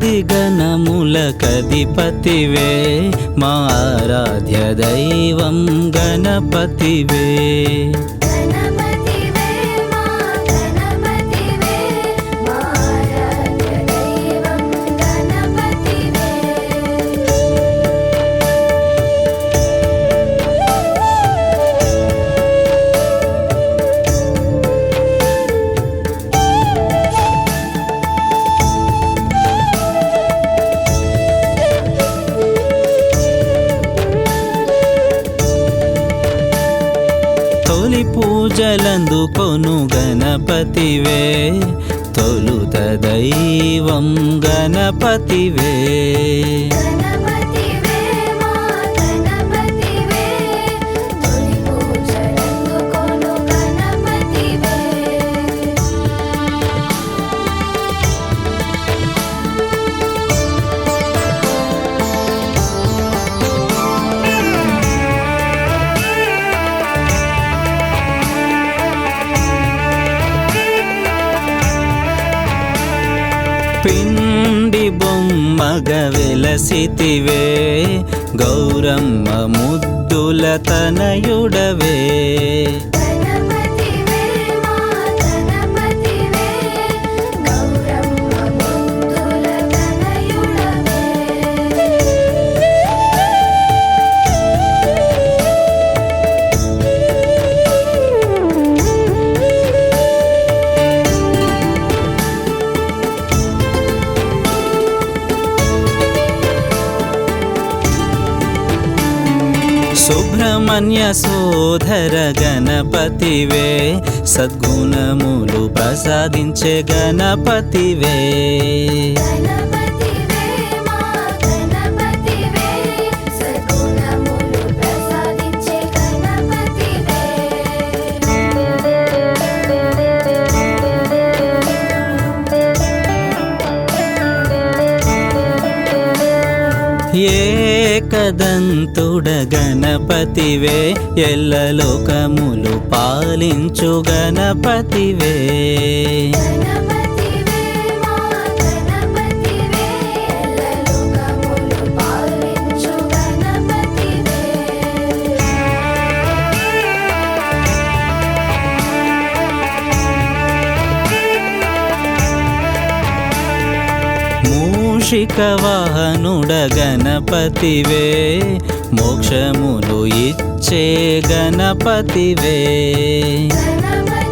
కోట్లాది గణముల కధిపతివే. మా ఆరాధ్య దైవం గణపతివే. పూజలందుకొను గణపతివే. తొలుత దైవం గణపతివే గణపతివే. పిండి బొమ్మగ వెలసితివే గౌరమ్మ ముద్దుల తనయుడవే. సుబ్రహ్మణ్య సోదర గణపతివే సద్గుణములు ప్రసాదించే గణపతివే. గణపతివే ఏకదంతుడ గణపతివే ఎల్లలోకములు పాలించు గణపతివే. మూషిక వాహనుడ గణపతివే మోక్షములు ఇచ్చే గణపతివే. గణపతివే